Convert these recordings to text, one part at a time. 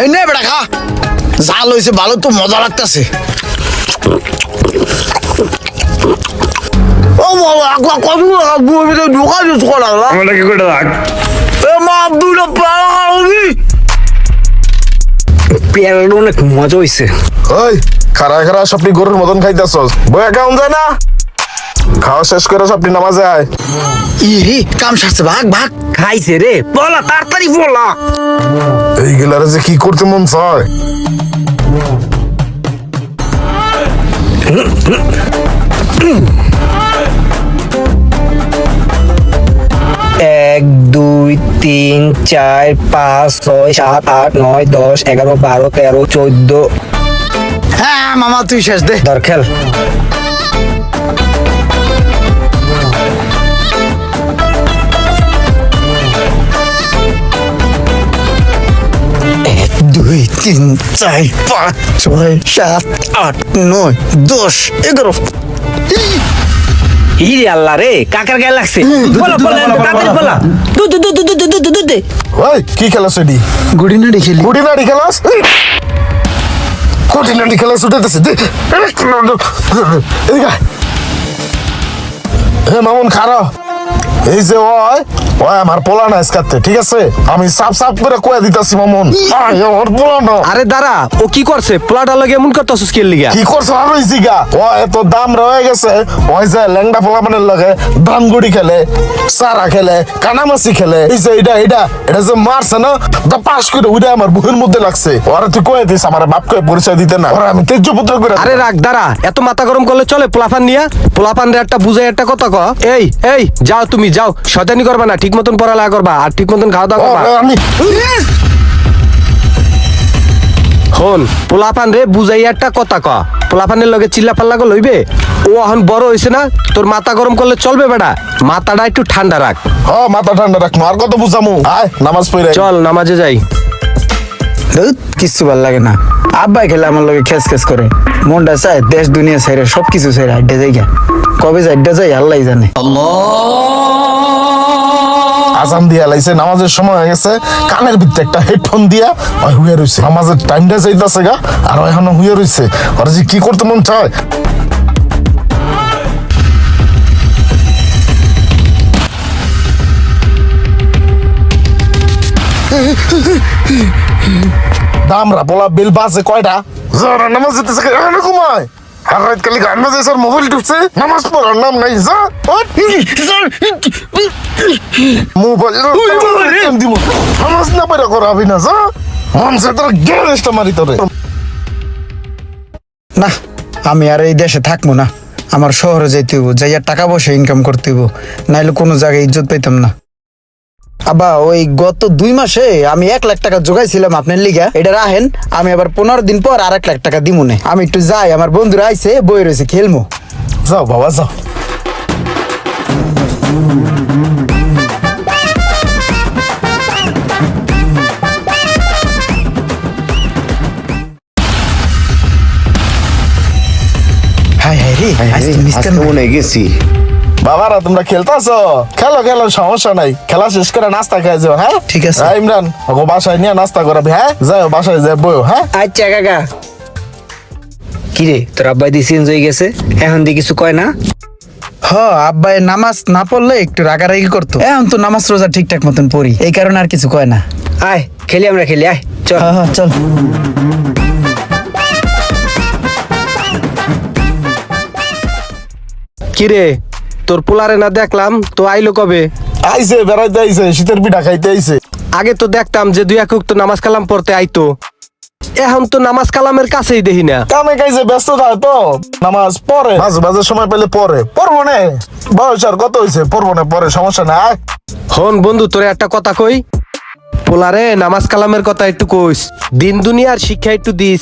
এই নে বেটা খা। জাল হয়েছে ভালো তো মজা লাগতেছে। ও বাবা কত ঢোকা দিস করা আমরা কি করে রাখ এ মা পেয়ারা খাওয়াবি পেয়ারাটা অনেক মজা হইছে ওই খারা খারা সবটি গরুর মতন খাইতেছস বয়া কেমন যায় না খাওয়া শেষ করে সবটি নামাজে আয়। কাম সারছে ভাগ ভাগ। খাইছে রে বলা তাড়াতাড়ি বলা। এই গেলারে যে কি করতে মন চায়? এক দুই তিন চার পাঁচ ছয় সাত আট নয় দশ এগারো বারো তেরো চোদ্দ। হ্যাঁ মামা তুই শেষ দে। ধর তিন চার পাঁচ ছয় সাত আট নয় দশ এগারো ইরে আল্লাহ রে কাকার গায়ে লাগছে বলা বলা তাড়াতাড়ি বলা দু দু দু দু দু দু দু দু দে ওই কি খেলাস এডি গুড়ি নাড়ি খেলি গুটি নাড়ি খেলাস কোটি নাড়ি খেলাস উঠেতেছে দে এদিকে আয়। হে মামুন খারা এই যে ওই ওই আমার পোলা না এসকাতে ঠিক আছে? আমি সাপ সাপ করে কয়ে দিতাছি মামুন। আয়, আমার পোলা না আরে দাঁড়া ও কি করছে? পোলাটা লাগে এমন করতেছিস কে লিগা? কি করছ আর ওই জিগা? ও এত দাম রয়ে গেছে। ওই যে ল্যাংডা পোলা মানে লাগে খেলে সারা খেলে কানামাসি খেলে। এই যে এটা এটা এটা যে মারছে না দা পাস করে উড়ে আমার বুকের মধ্যে লাগছে। ওরা তুই কয়ে দিস আমার বাপ কয়ে পরিচয় দিতে না। ওরা আমি তেজ্য পুত্র করে আরে রাখ দাঁড়া এত মাথা গরম করলে চলে পোলাপান নিয়া? পোলাপান রে একটা বুঝাই একটা কথা ক। এই এই যাও তুমি যাও শয়তানি করবা না ঠিক মতন পড়ালেখা করবা আর ঠিক মতন খাওয়া দাওয়া করবা হন পোলাপান রে বুঝাই একটা কথা ক। পোলাপানের লগে চিল্লা পাল্লা করে লইবে ও এখন বড় হইছে না তোর মাথা গরম করলে চলবে বেটা? মাথাটা একটু ঠান্ডা রাখ। হ মাথা ঠান্ডা রাখ আর কত বুঝামু। আয় নামাজ পড়ে চল নামাজে যাই। কিচ্ছু ভালো লাগে না। আব্বাই খেলে আমার লগে খেস খেস করে। মনটা চায় দেশ দুনিয়া ছাইরে সব কিছু ছাইরে আড্ডা যাই গা। কবে যে আড্ডা যাই আল্লাহ জানে। আজান দিয়া লাইছে, নামাজের সময় হয়ে গেছে, কানের ভিতরে একটা হেডফোন দিয়া, ওই হুয়ে রইছে। নামাজের টাইমটা যাইতাছে গা, আর ওই এখনও হুয়ে রইছে। ওরা যে কি করতে মন চায়? দামরা বলা বিল বাজে কয়টা? যারা নামাজ যেতেছে ঘুমায়। আর গান বাজে স্যার মোবাইল টিপছে নামাজ পড়ার নাম নাই যা। মোবাইল নামাজ না পারা করা হবি না যা। মন সে তোর গ্যারেজটা মারি তোরে। না আমি আর এই দেশে থাকব না। আমার শহরে যাইতে হইব যাইয়া টাকা পয়সা ইনকাম করতে হইব। নাইলে কোনো জায়গায় ইজ্জত পাইতাম না। আবা ওই গত দুই মাসে আমি এক লাখ টাকা জোগাইছিলাম আপনার লিগা। এটা রাহেন আমি আবার পনেরো দিন পর আর এক লাখ টাকা দিব নে। আমি একটু যাই আমার বন্ধুরা আইছে বই রয়েছে খেলমো। যাও বাবা যাও। হাই হাই রে আজ তো মিস্টার মনে গেছি। বাবারা তোমরা খেলতাছো? খেলো খেলো সমস্যা নাই। খেলা শেষ করে নাস্তা খাই যাও হ্যাঁ? ঠিক আছে। হ্যাঁ, ইমরান ওকে বাসায় নিয়ে নাস্তা করাবি হ্যাঁ? যাও বাসায় যাই বইও হ্যাঁ? আচ্ছা কাকা। কিরে তোর আব্বাই দিয়ে চেঞ্জ হয়ে গেছে? এখন দিয়ে কিছু কয় না? হ আব্বাই নামাজ না পড়লে একটু রাগারাগি করতো। এখন তো নামাজ রোজা ঠিকঠাক মতন পড়ি এই কারণে আর কিছু কয় না। আয় খেলি আমরা খেলি আয় চল। হ্যাঁ হ্যাঁ চল। কিরে তোর পোলারে না দেখলাম তো আইলো কবে? আইছে বেড়াইতে আইছে শীতের পিঠা খাইতে আইছে। আগে তো দেখতাম যে দুই এক তো নামাজ কালাম পড়তে আইতো। এখন তো নামাজ কালামের কাছেই দেখি না। কামে কাইছে ব্যস্ত থাকে তো। নামাজ পড়ে। মাঝে মাঝে সময় পেলে পড়ে। পড়ব না। বয়স আর কত হয়েছে পড়ব না পরে সমস্যা নাই। হন বন্ধু তোরে একটা কথা কই। পোলারে, নামাজ কালামের কথা একটু কইস। দিন দুনিয়ার শিক্ষা একটু দিস।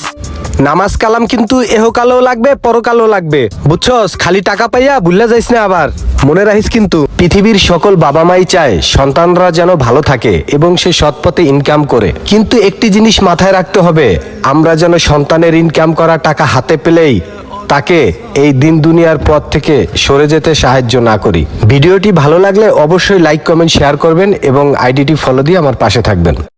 নামাজ কালাম কিন্তু এহকালেও লাগবে, পরকালেও লাগবে। বুঝছস? খালি টাকা পাইয়া ভুলে যাইস না আবার। মনে রাখিস কিন্তু, পৃথিবীর সকল বাবা মাই চায় সন্তানরা যেন ভালো থাকে এবং সে সৎ পথে ইনকাম করে। কিন্তু একটি জিনিস মাথায় রাখতে হবে, আমরা যেন সন্তানের ইনকাম করা টাকা হাতে পেলেই তাকে এই দিন দুনিয়ার পথ থেকে সরে যেতে সাহায্য না করি। ভিডিওটি ভালো লাগলে অবশ্যই লাইক কমেন্ট শেয়ার করবেন এবং আইডিটি ফলো দিয়ে আমার পাশে থাকবেন।